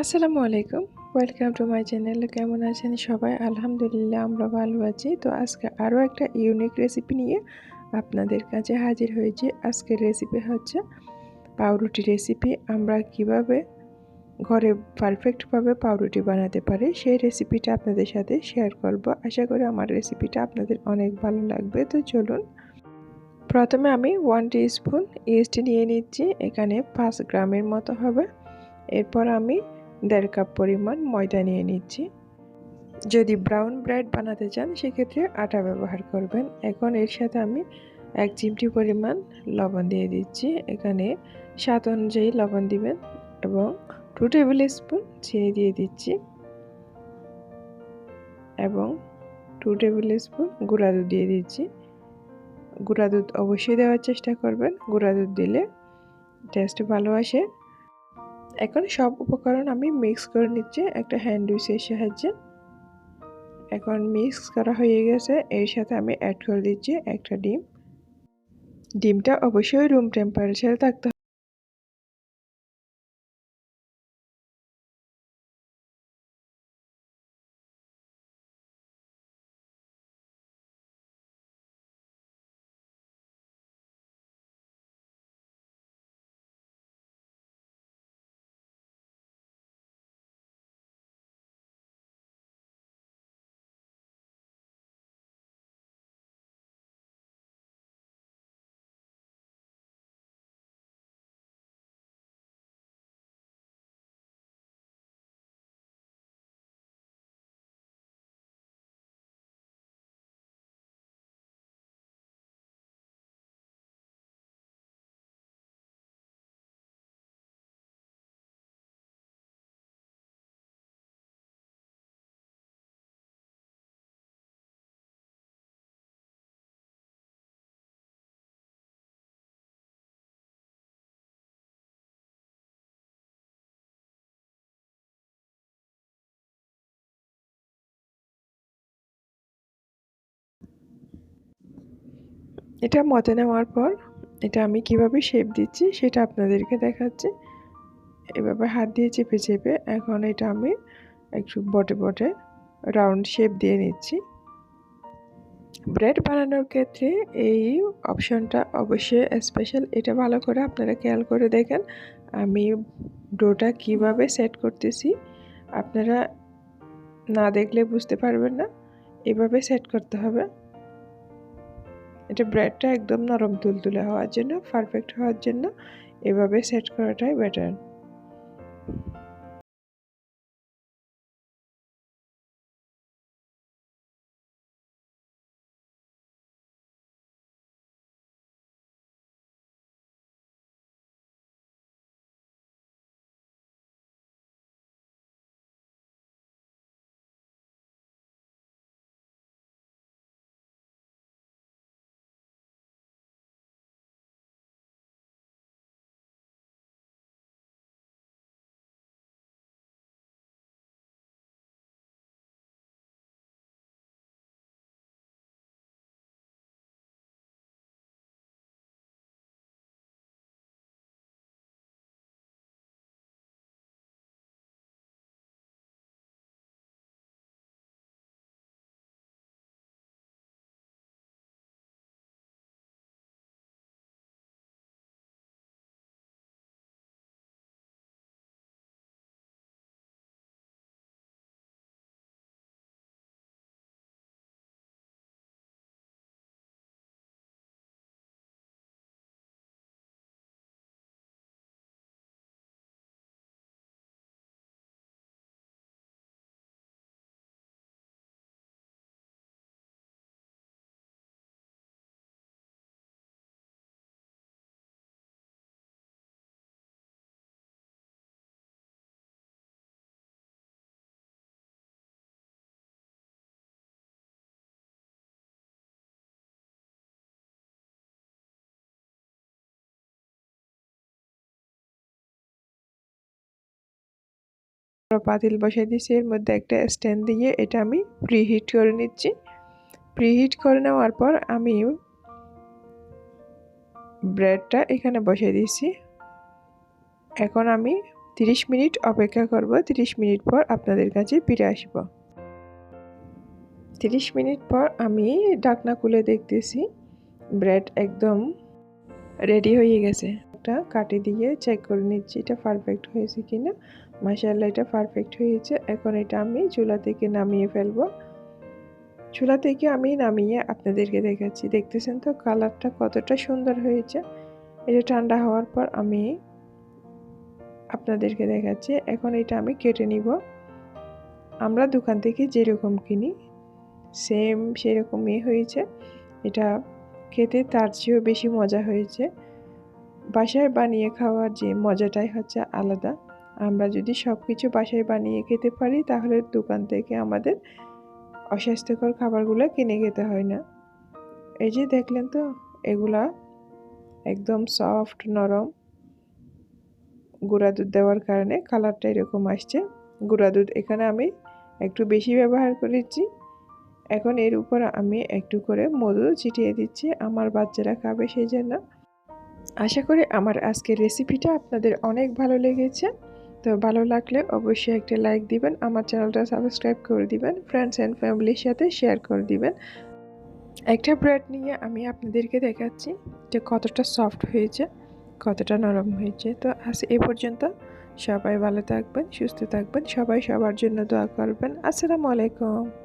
আসসালামু আলাইকুম। Welcome to my channel কেমন আছেন সবাই? আলহামদুলিল্লাহ, আমরা ভালো আছি। তো আজকে আরও একটা ইউনিক রেসিপি নিয়ে আপনাদের কাছে হাজির হয়েছি। আজকের রেসিপি হচ্ছে পাউরুটি রেসিপি আমরা কীভাবে ঘরে পারফেক্টভাবে পাউরুটি বানাতে পারি, সেই রেসিপিটা আপনাদের সাথে শেয়ার করব। আশা করি আমার রেসিপিটা আপনাদের অনেক ভালো লাগবে। তো চলুন, প্রথমে আমি ওয়ান স্পুন ইস্ট নিয়ে নিচ্ছি। এখানে পাঁচ গ্রামের মতো হবে। এরপর আমি দেড় কাপ পরিমাণ ময়দা নিয়ে নিচ্ছি। যদি ব্রাউন ব্রেড বানাতে চান, সেক্ষেত্রে আটা ব্যবহার করবেন। এখন এর সাথে আমি এক চিমটি পরিমাণ লবণ দিয়ে দিচ্ছি। এখানে স্বাদ অনুযায়ী লবণ দিবেন এবং টু টেবিল স্পুন চিনি দিয়ে দিচ্ছি এবং টু টেবিল স্পুন গুঁড়া দুধ দিয়ে দিচ্ছি। গুঁড়া দুধ অবশ্যই দেওয়ার চেষ্টা করবেন। গুঁড়া দুধ দিলে টেস্ট ভালো আসে। এখন সব উপকরণ আমি মিক্স করে নিচ্ছি। একটা হ্যান্ড উইচের সাহায্যে। এখন মিক্স করা হয়ে গেছে। এর সাথে আমি অ্যাড করে দিচ্ছি একটা ডিম। ডিমটা অবশ্যই রুম টেম্পারেচারে থাকতে এটা মতে নেওয়ার পর, এটা আমি কীভাবে শেপ দিচ্ছি সেটা আপনাদেরকে দেখাচ্ছি। এভাবে হাত দিয়ে চেপে চেপে এখন এটা আমি একটু বটে বটে রাউন্ড শেপ দিয়ে নিচ্ছি। ব্রেড বানানোর ক্ষেত্রে এই অপশনটা অবশ্যই স্পেশাল এটা ভালো করে আপনারা খেয়াল করে দেখেন আমি ডোটা কীভাবে সেট করতেছি। আপনারা না দেখলে বুঝতে পারবেন না। এভাবে সেট করতে হবে। এটা ব্রেডটা একদম নরম তুলতুলে হওয়ার জন্য পারফেক্ট হওয়ার জন্য এভাবে সেট করাটাই বেটার পাতিল বসাই দিয়েছি। এর মধ্যে একটা স্ট্যান্ড দিয়ে এটা আমি প্রিহিট করে নিচ্ছি। প্রিহিট করে নেওয়ার পর আমি ব্রেডটা এখানে বসাই দিয়েছি। এখন আমি তিরিশ মিনিট অপেক্ষা করব। তিরিশ মিনিট পর আপনাদের কাছে ফিরে আসব। তিরিশ মিনিট পর আমি ডাকনা খুলে দেখতেছি। ব্রেড একদম রেডি হয়ে গেছে। একটা কাটি দিয়ে চেক করে নিচ্ছি এটা পারফেক্ট হয়েছে কিনা। মাসাল্লাহ এটা পারফেক্ট হয়েছে। এখন এটা আমি চুলা থেকে নামিয়ে ফেলব। চুলা থেকে আমি নামিয়ে আপনাদেরকে দেখাচ্ছি। দেখতেছেন তো কালারটা কতটা সুন্দর হয়েছে। এটা ঠান্ডা হওয়ার পর আমি আপনাদেরকে দেখাচ্ছি। এখন এটা আমি কেটে নিব। আমরা দোকান থেকে যেরকম কিনি সেম সেরকমই হয়েছে। এটা খেতে তার চেয়েও বেশি মজা হয়েছে। বাসায় বানিয়ে খাওয়ার যে মজাটাই হচ্ছে আলাদা। আমরা যদি সব কিছু বাসায় বানিয়ে খেতে পারি, তাহলে দোকান থেকে আমাদের অস্বাস্থ্যকর খাবারগুলো কিনে খেতে হয় না। এই যে দেখলেন তো, এগুলা একদম সফট নরম, গুঁড়া দুধ দেওয়ার কারণে কালারটা এরকম আসছে। গুঁড়া দুধ এখানে আমি একটু বেশি ব্যবহার করেছি। এখন এর উপর আমি একটু করে মধু ছিটিয়ে দিচ্ছি। আমার বাচ্চারা খাবে সেই জন্য। আশা করি আমার আজকের রেসিপিটা আপনাদের অনেক ভালো লেগেছে। তো ভালো লাগলে অবশ্যই একটা লাইক দিবেন, আমার চ্যানেলটা সাবস্ক্রাইব করে দিবেন ফ্রেন্ডস অ্যান্ড ফ্যামিলির সাথে শেয়ার করে দিবেন। একটা ব্রেড নিয়ে আমি আপনাদেরকে দেখাচ্ছি যে কতটা সফট হয়েছে, কতটা নরম হয়েছে। তো আজ এ পর্যন্ত সবাই ভালো থাকবেন, সুস্থ থাকবেন, সবাই সবার জন্য দোয়া করবেন। আসসালামু আলাইকুম।